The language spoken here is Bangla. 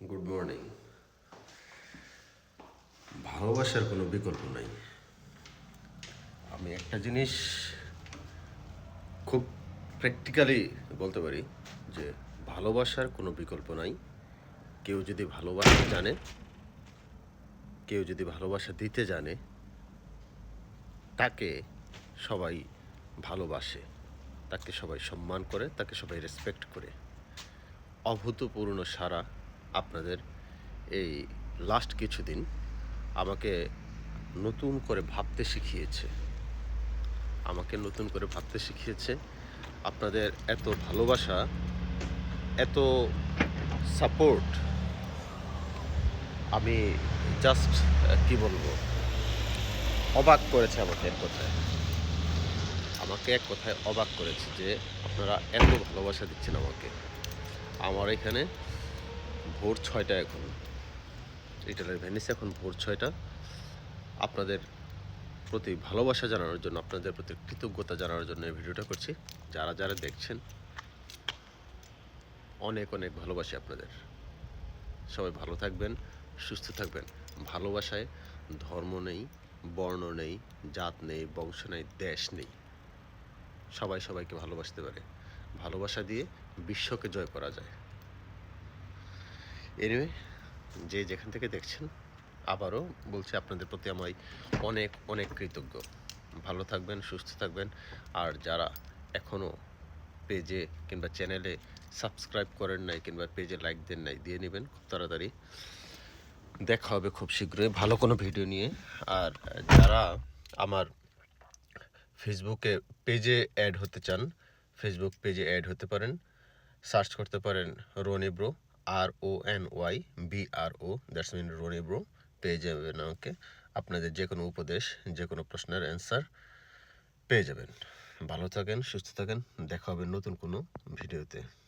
গুড মর্নিং ভালোবাসার কোনো বিকল্প নাই। আমি একটা জিনিস খুব প্র্যাকটিক্যালি বলতে পারি যে ভালোবাসার কোনো বিকল্প নাই। কেউ যদি ভালোবাসা জানে, কেউ যদি ভালোবাসা দিতে জানে, তাকে সবাই ভালোবাসে, তাকে সবাই সম্মান করে, তাকে সবাই রেসপেক্ট করে। অভূতপূর্ণ সারা আপনাদের এই লাস্ট কিছুদিন আমাকে নতুন করে ভাবতে শিখিয়েছে। আমাকে নতুন করে ভাবতে শিখিয়েছে। আপনাদের এত ভালোবাসা, এত সাপোর্ট আমি জাস্ট কি বলব, অবাক করেছে আমাকে এক কথায়। আমাকে এক কথায় অবাক করেছে যে আপনারা এত ভালোবাসা দিচ্ছেন আমাকে। আমার এখানে ভোর ছয়টা এখন। ইটালির ভেনিসে এখন ভোর ছয়টা। আপনাদের প্রতি ভালোবাসা জানানোর জন্য, আপনাদের প্রতি কৃতজ্ঞতা জানানোর জন্য এই ভিডিওটা করছি। যারা যারা দেখছেন, অনেক অনেক ভালোবাসি আপনাদের। সবাই ভালো থাকবেন, সুস্থ থাকবেন। ভালোবাসায় ধর্ম নেই, বর্ণ নেই, জাত নেই, বংশ নেই, দেশ নেই। সবাই সবাইকে ভালোবাসতে পারে। ভালোবাসা দিয়ে বিশ্বকে জয় করা যায়। এনিওয়ে যে যেখান থেকে দেখছেন, আবারও বলছি আপনাদের প্রতি আমি অনেক অনেক কৃতজ্ঞ। ভালো থাকবেন, সুস্থ থাকবেন। আর যারা এখনও পেজে কিংবা চ্যানেলে সাবস্ক্রাইব করেন নাই কিংবা পেজে লাইক দেন নাই, দিয়ে নেবেন খুব তাড়াতাড়ি। দেখা হবে খুব শীঘ্রই ভালো কোনো ভিডিও নিয়ে। আর যারা আমার ফেসবুকে পেজে অ্যাড হতে চান, ফেসবুক পেজে অ্যাড হতে পারেন। সার্চ করতে পারেন Rony bro. R O N Y B R O that's mean Rony bro পেয়ে যাবেন আমাকে। আপনাদের যে কোনো উপদেশ যে কোনো প্রশ্নের অ্যান্সার পেয়ে যাবেন। ভালো থাকেন, সুস্থ থাকেন, দেখা হবে নতুন কোনো ভিডিওতে।